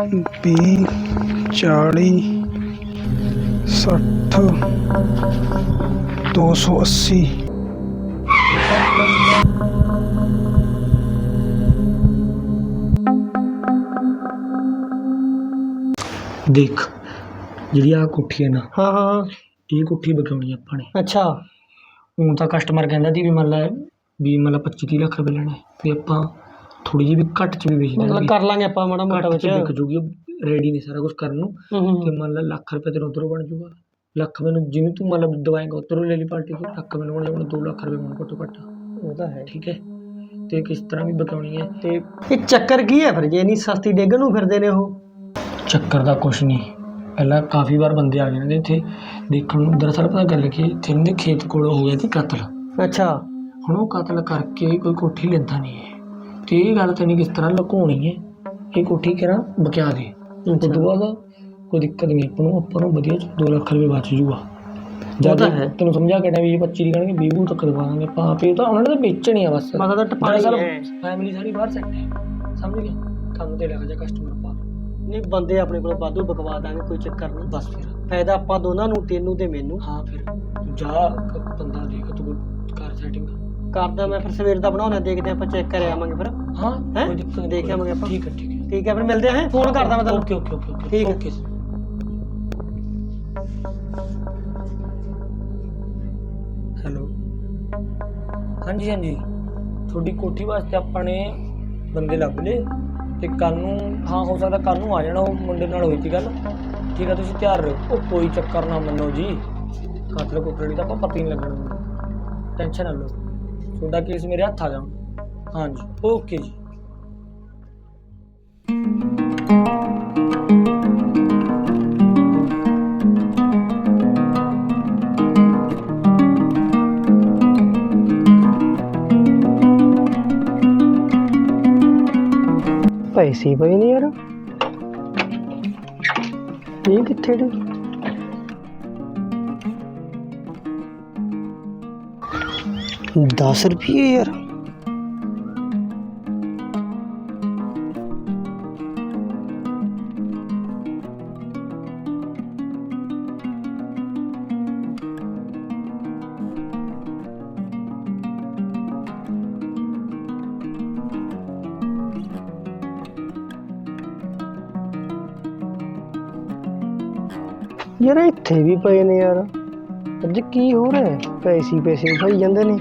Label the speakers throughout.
Speaker 1: ਵੀਹ ਚਾਲੀ ਸੱਠ ਦੋ ਸੌ ਅੱਸੀ।
Speaker 2: ਦੇਖ ਜਿਹੜੀ ਆ ਕੋਠੀ ਹੈ ਨਾ
Speaker 3: ਹਾਂ ਹਾਂ
Speaker 2: ਇਹ ਕੋਠੀ ਬਕਾਉਣੀ ਆਪਾਂ ਨੇ।
Speaker 3: ਅੱਛਾ।
Speaker 2: ਹੁਣ ਤਾਂ ਕਸਟਮਰ ਕਹਿੰਦਾ ਸੀ ਵੀ ਮੰਨ ਲੈ ਵੀ ਮੰਨ ਲਾ 25 30 ਲੱਖ ਰੁਪਏ ਲੈਣਾ। ਹੈ ਤੇ ਆਪਾਂ ਥੋੜੀ ਜਿਹੀ ਵੀ ਘੱਟ ਚ ਵੀ ਵੇਚ
Speaker 3: ਮਤਲਬ ਕਰ ਲਾਂਗੇ ਆਪਾਂ ਮਾੜਾ ਮੋਟਾ ਵਿੱਚ।
Speaker 2: ਵਿਕ ਜੂਗੀ ਰੈਡੀ ਨੇ ਸਾਰਾ ਕੁਝ ਕਰਨ ਨੂੰ। ਤੇ ਮੰਨ ਲੈ ਲੱਖ ਰੁਪਏ ਤੇਰਾ ਉਧਰੋਂ ਬਣ ਜੂਗਾ। ਲੱਖ ਮੈਨੂੰ ਜਿਵੇਂ ਤੂੰ ਮਤਲਬ ਦਵਾਏਗਾ ਉਧਰੋਂ ਲੈ ਲਈ ਪਾਰਟੀ ਤੋਂ ਲੱਖ ਮੈਨੂੰ ਜਾਣਾ 2 ਲੱਖ ਰੁਪਏ ਮੈਨੂੰ ਘੱਟੋ ਘੱਟ।
Speaker 3: ਉਹ ਤਾਂ ਹੈ।
Speaker 2: ਠੀਕ ਹੈ? ਤੇ ਕਿਸ ਤਰ੍ਹਾਂ ਵੀ ਬਤਾਉਣੀ ਹੈ।
Speaker 3: ਤੇ ਇਹ ਚੱਕਰ ਕੀ ਹੈ ਫਿਰ? ਜੇ ਇੰਨੀ ਸਸਤੀ ਡੇਗਣ ਨੂੰ ਫਿਰਦੇ ਨੇ ਉਹ।
Speaker 2: ਚੱਕਰ ਦਾ ਕੁਛ ਨਹੀਂ। ਪਹਿਲਾਂ ਕਾਫੀ ਵਾਰ ਬੰਦੇ ਆ ਗਏ ਨੇ ਇੱਥੇ। ਦੇਖਣ ਨੂੰ ਦਰਅਸਲ ਪਤਾ ਗੱਲ ਕੀ ਇੱਥੇ ਦੇ ਖੇਤ ਕੋਲ ਹੋ ਗਿਆ ਸੀ ਕਤਲ।
Speaker 3: ਅੱਛਾ।
Speaker 2: ਹੁਣ ਉਹ ਕਤਲ ਕਰਕੇ ਕੋਈ ਕੋਠੀ ਲੈਂਦਾ ਨਹੀਂ ਹੈ। ਤੇ ਇਹ ਗੱਲ ਤੈਨੂੰ ਕਿਸ ਤਰ੍ਹਾਂ ਲੁਕਾਉਣੀ ਹੈ? ਇਹ ਕੋਠੀ ਕਿਹੜਾ? ਬਕਿਆ ਦੇ। ਤੋਂ ਬਾਅਦ ਕੋਈ ਦਿੱਕਤ ਨਹੀਂ ਆਪਾਂ ਨੂੰ ਆਪਾਂ ਨੂੰ ਵਧੀਆ 2 ਲੱਖ ਰੁਪਏ ਬਚ ਜੂਗਾ। ਜਦ। ਤੈਨੂੰ ਸਮਝਾ ਕੇ ਵੀ ਇਹ 25 ਦੀ ਕਹਣਗੇ 20 ਤੱਕ ਦਵਾਵਾਂਗੇ ਆਪਾਂ ਆਪੇ ਤਾਂ ਉਹਨਾਂ ਨੇ ਤਾਂ ਵੇਚਣੀ ਆ ਬਸ।
Speaker 3: ਮਤਲਬ ਤਾਂ ਟਪਾਣੀ ਹੈ
Speaker 2: ਫੈਮਿਲੀ ਸਾਰੀ ਬਾਹਰ ਸੈੱਟ ਹੈ। ਸਮਝ ਗਿਆ? ਕੰਮ ਤੇ ਲੱਗ ਜਾ ਕਸਟਮਰ ਪਾ
Speaker 3: ਨਹੀਂ ਬੰਦੇ ਆਪਣੇ ਕੋਲ ਵਾਧੂ ਬਕਵਾ ਦਾਂਗੇ ਕੋਈ ਚੱਕਰ ਨਹੀਂ।
Speaker 2: ਬਸ ਫਿਰ।
Speaker 3: ਫਾਇਦਾ ਆਪਾਂ ਦੋਨਾਂ ਨੂੰ ਤੈਨੂੰ ਤੇ ਮੈਨੂੰ।
Speaker 2: ਹਾਂ ਫਿਰ। ਜਾ ਬੰਦਾ ਦੇਖ ਤੂੰ ਕਰ ਸੈਟਿੰਗ
Speaker 3: ਕਰਦਾ ਮੈਂ ਫਿਰ ਸਵੇਰ ਦਾ ਬਣਾਉਣਾ ਦੇਖਦੇ ਆਪਾਂ ਚੈੱਕ ਕਰ ਆਵਾਂਗੇ ਫਿਰ।
Speaker 2: ਹਾਂ
Speaker 3: ਹੈਂ?
Speaker 2: ਕੋਈ ਦਿੱਕਤ ਨਹੀਂ
Speaker 3: ਦੇਖ ਆਵਾਂਗੇ ਆਪਾਂ।
Speaker 2: ਠੀਕ ਹੈ ਠੀਕ ਹੈ।
Speaker 3: ਠੀਕ ਹੈ ਫਿਰ ਮਿਲਦੇ ਹਾਂ ਫੋਨ ਕਰਦਾ ਮੈਂ ਤੁਹਾਨੂੰ
Speaker 2: ਓਕੇ ਓਕੇ ਓਕੇ ਓਕੇ
Speaker 3: ਠੀਕ ਹੈ।
Speaker 2: ਓਕੇ ਹੈਲੋ ਹਾਂਜੀ ਹਾਂਜੀ। ਤੁਹਾਡੀ ਕੋਠੀ ਵਾਸਤੇ ਆਪਾਂ ਨੇ ਬੰਦੇ ਲੱਭ ਲਏ ਤੇ ਕੱਲ ਨੂੰ ਹਾਂ ਹੋ ਸਕਦਾ ਕੱਲ ਨੂੰ ਆ ਜਾਣਾ ਉਹ ਮੁੰਡੇ ਨਾਲ ਹੋਈ ਸੀ ਗੱਲ। ਠੀਕ ਹੈ ਤੁਸੀਂ ਤਿਆਰ ਰਹੋ। ਉਹ ਕੋਈ ਚੱਕਰ ਨਾ ਮੰਨੋ ਜੀ। ਕਾਤਲ ਕੋਠੜੀ ਦਾ ਆਪਾਂ ਪਤਾ ਹੀ ਨਹੀਂ ਲੱਗਣਾ। ਟੈਨਸ਼ਨ ਨਾ ਲਓ। ਤੁਹਾਡਾ ਕੇਸ ਮੇਰੇ ਹੱਥ ਆ ਗਿਆ ਹਾਂਜੀ, ਓਕੇ ਜੀ।
Speaker 3: ਪੈਸੇ ਪਏ ਨੇ ਯਾਰ। ਇਹ ਕਿੱਥੇ ਨੇ ਦਸ ਰੁਪਏ ਯਾਰ ਯਾਰ ਇੱਥੇ ਵੀ ਪਏ ਨੇ ਯਾਰ ਅੱਜ ਕੀ ਹੋ ਰਿਹਾ ਹੈ? ਪੈਸੇ ਹੀ ਪੈਸੇ ਖਾਈ ਜਾਂਦੇ ਨੇ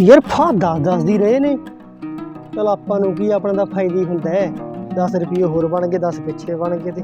Speaker 3: ਯਾਰ ਫਾ ਦੱਸ ਦੱਸਦੀ ਰਹੇ ਨੇ। ਚਲ ਆਪਾਂ ਨੂੰ ਕੀ ਆਪਣਾ ਦਾ ਫਾਇਦਾ ਹੀ ਹੁੰਦਾ ਹੈ। 10 ਰੁਪਏ ਹੋਰ ਬਣ ਗਏ 10 ਪਿੱਛੇ ਬਣ ਗਏ ਤੇ।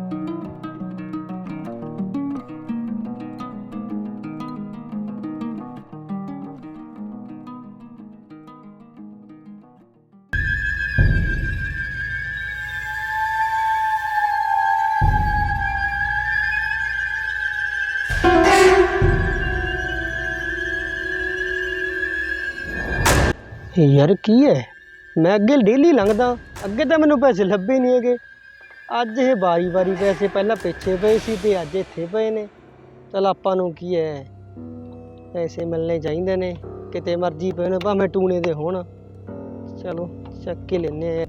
Speaker 3: ਯਾਰ ਕੀ ਹੈ? ਮੈਂ ਅੱਗੇ ਡੇਲੀ ਲੰਘਦਾ, ਅੱਗੇ ਤਾਂ ਮੈਨੂੰ ਪੈਸੇ ਲੱਭੇ ਨਹੀਂ ਹੈਗੇ। ਅੱਜ ਇਹ ਵਾਰੀ ਵਾਰੀ ਪੈਸੇ ਪਹਿਲਾਂ ਪਿੱਛੇ ਪਏ ਸੀ ਤੇ ਅੱਜ ਇੱਥੇ ਪਏ ਨੇ। ਚਲ ਆਪਾਂ ਨੂੰ ਕੀ ਹੈ? ਪੈਸੇ ਮਿਲਣੇ ਚਾਹੀਦੇ ਨੇ। ਕਿਤੇ ਮਰਜ਼ੀ ਪਏ ਨੇ ਭਾਵੇਂ ਟੂਣੇ ਦੇ ਹੋਣ। ਚਲੋ, ਚੱਕ ਕੇ ਲੈਨੇ ਆ।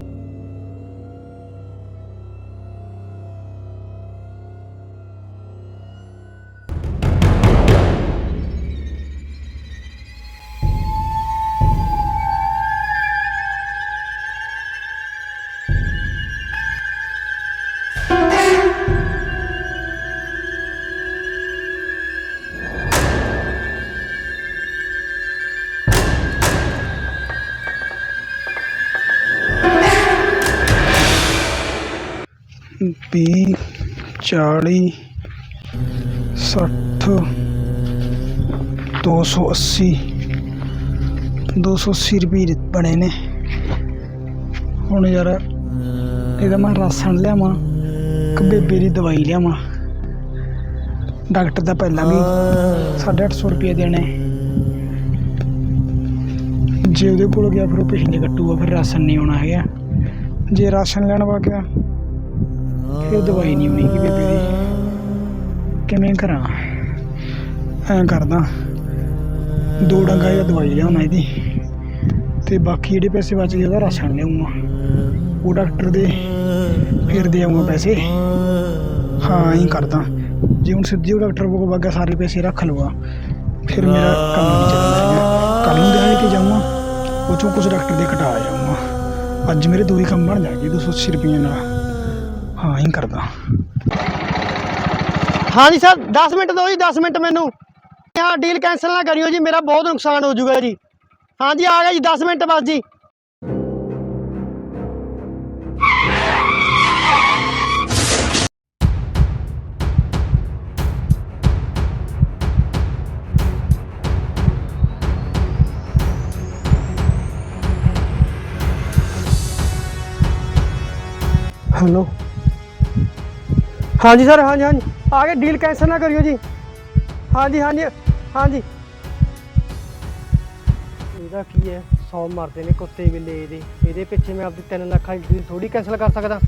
Speaker 1: ਵੀਹ, ਚਾਲੀ, ਸੱਠ, ਦੋ ਸੌ ਅੱਸੀ, ਦੋ ਸੌ ਅੱਸੀ ਰੁਪਏ ਬਣੇ ਨੇ। ਹੁਣ ਯਾਰ, ਇਹਦਾ ਮੈਂ ਰਾਸ਼ਨ ਲਿਆਵਾਂ ਕਿ ਬੇਬੇ ਦੀ ਦਵਾਈ ਲਿਆਵਾਂ। ਡਾਕਟਰ ਦਾ ਪਹਿਲਾਂ ਵੀ 850 ਰੁਪਏ ਦੇਣੇ। ਜੇ ਉਹਦੇ ਕੋਲ ਗਿਆ, ਫਿਰ ਉਹ ਪਿਛਲੇ ਕੱਟੂਗਾ, ਫਿਰ ਰਾਸ਼ਨ ਨਹੀਂ ਆਉਣਾ ਹੈਗਾ। ਜੇ ਰਾਸ਼ਨ ਲੈਣ ਵਾ ਗਿਆ ਫਿਰ ਦਵਾਈ ਨਹੀਂ ਹੋਣੀ ਕਿ ਬੇਬੇ ਦੀ। ਕਿਵੇਂ ਕਰਾਂ? ਐਂ ਕਰਦਾ। ਦੋ ਡੰਗਾ ਜਾਂ ਦਵਾਈ ਲਿਆਉਣਾ ਇਹਦੀ। ਤੇ ਬਾਕੀ ਜਿਹੜੇ ਪੈਸੇ ਬਚ ਗਏ, ਉਹਦਾ ਰਾਸ਼ਨ ਲਿਆਉਂਗਾ। ਉਹ ਡਾਕਟਰ ਦੇ ਫਿਰ ਦੇ ਆਉਂਗਾ ਪੈਸੇ। ਹਾਂ ਹੀ ਕਰਦਾ। ਜੇ ਹੁਣ ਸਿੱਧੀ ਉਹ ਡਾਕਟਰ ਕੋਲ ਵਗਾ ਸਾਰੇ ਪੈਸੇ ਰੱਖ ਲਊਗਾ। ਫਿਰ ਮੇਰਾ ਕੰਮ ਨਹੀਂ ਚੱਲਣਾ ਕੱਲ ਨੂੰ ਦਿਹਾੜੀ ਤੇ ਜਾਊਂਗਾ, ਉਹ ਚੋਂ ਕੁਝ ਡਾਕਟਰ ਦੇ ਘਟਾ ਜਾਊਂਗਾ। ਅੱਜ ਮੇਰੇ ਦੋ ਹੀ ਕੰਮ ਬਣ ਜਾਣਗੇ 280 ਰੁਪਏ ਨਾਲ। ਹਾਂ ਹੀ ਕਰਦਾ।
Speaker 3: ਹਾਂਜੀ ਸਰ 10 ਮਿੰਟ ਦਿਓ ਜੀ 10 ਮਿੰਟ ਮੈਨੂੰ। ਹਾਂ ਡੀਲ ਕੈਂਸਲ ਨਾ ਕਰਿਓ ਜੀ ਮੇਰਾ ਬਹੁਤ ਨੁਕਸਾਨ ਹੋ ਜਾਊਗਾ ਜੀ। ਹਾਂਜੀ ਆ ਗਿਆ ਜੀ 10 ਮਿੰਟ ਬਸ ਜੀ। ਹੈਲੋ ਹਾਂਜੀ ਸਰ, ਹਾਂਜੀ ਹਾਂਜੀ। ਆ ਕੇ ਡੀਲ ਕੈਂਸਲ ਨਾ ਕਰਿਓ ਜੀ। ਹਾਂਜੀ ਹਾਂਜੀ ਹਾਂਜੀ। ਇਹਦਾ ਕੀ ਹੈ? ਸੌ ਮਰਦੇ ਨੇ ਕੁੱਤੇ ਬਿੱਲੇ ਇਹਦੇ ਇਹਦੇ ਪਿੱਛੇ ਮੈਂ ਆਪਦੀ 3 ਲੱਖਾਂ ਦੀ ਡੀਲ ਥੋੜੀ ਕੈਂਸਲ ਕਰ ਸਕਦਾ।